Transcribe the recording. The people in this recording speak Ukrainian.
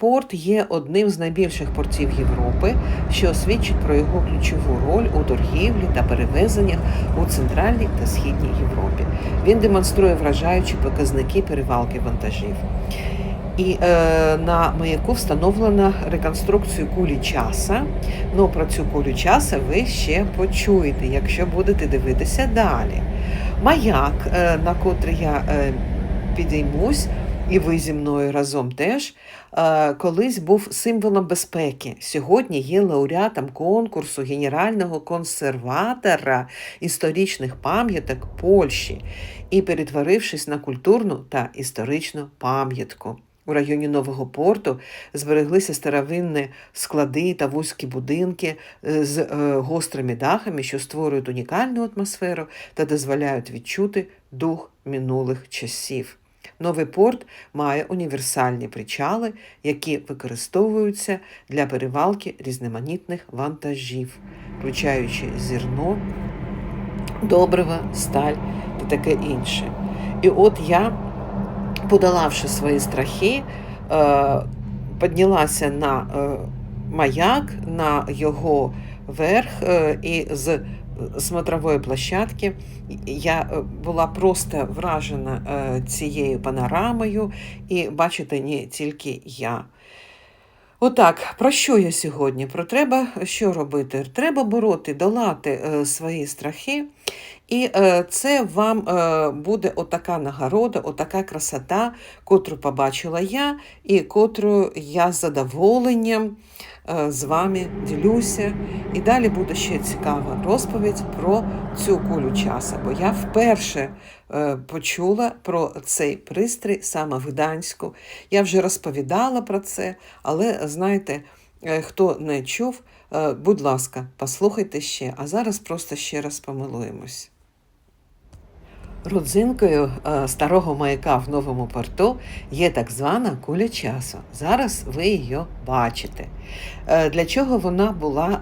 Порт є одним з найбільших портів Європи, що свідчить про його ключову роль у торгівлі та перевезеннях у центральній та східній Європі. Він демонструє вражаючі показники перевалки вантажів. І е, на маяку встановлена реконструкцію кулі часа. Ну про цю кулю часа ви ще почуєте, якщо будете дивитися далі. Маяк, е, на котрий я е, підіймусь, і ви зі мною разом теж, колись був символом безпеки. Сьогодні є лауреатом конкурсу генерального консерватора історичних пам'яток Польщі і перетворившись на культурну та історичну пам'ятку. У районі Нового порту збереглися старовинні склади та вузькі будинки е, з е, гострими дахами, що створюють унікальну атмосферу та дозволяють відчути дух минулих часів. Новий порт має універсальні причали, які використовуються для перевалки різноманітних вантажів, включаючи зерно, добрива, сталь та таке інше. І от я, подолавши свої страхи, е, піднялася на е, маяк, на його верх е, і з смотрової площадки я е, була просто вражена е, цією панорамою, і бачите, не тільки я. Отак, про що я сьогодні? Про треба що робити? Треба бороти, долати е, свої страхи, і е, це вам е, буде отака нагорода, отака красота, котру побачила я, і котру я з задоволенням е, з вами ділюся. І далі буде ще цікава розповідь про цю кулю часу, бо я вперше почула про цей пристрій саме в Гданську. Я вже розповідала про це, але знаєте, хто не чув, будь ласка, послухайте ще, а зараз просто ще раз помилуємось. Родзинкою е, старого маяка в новому порту є так звана куля часу. Зараз ви її бачите. Е, Для чого вона була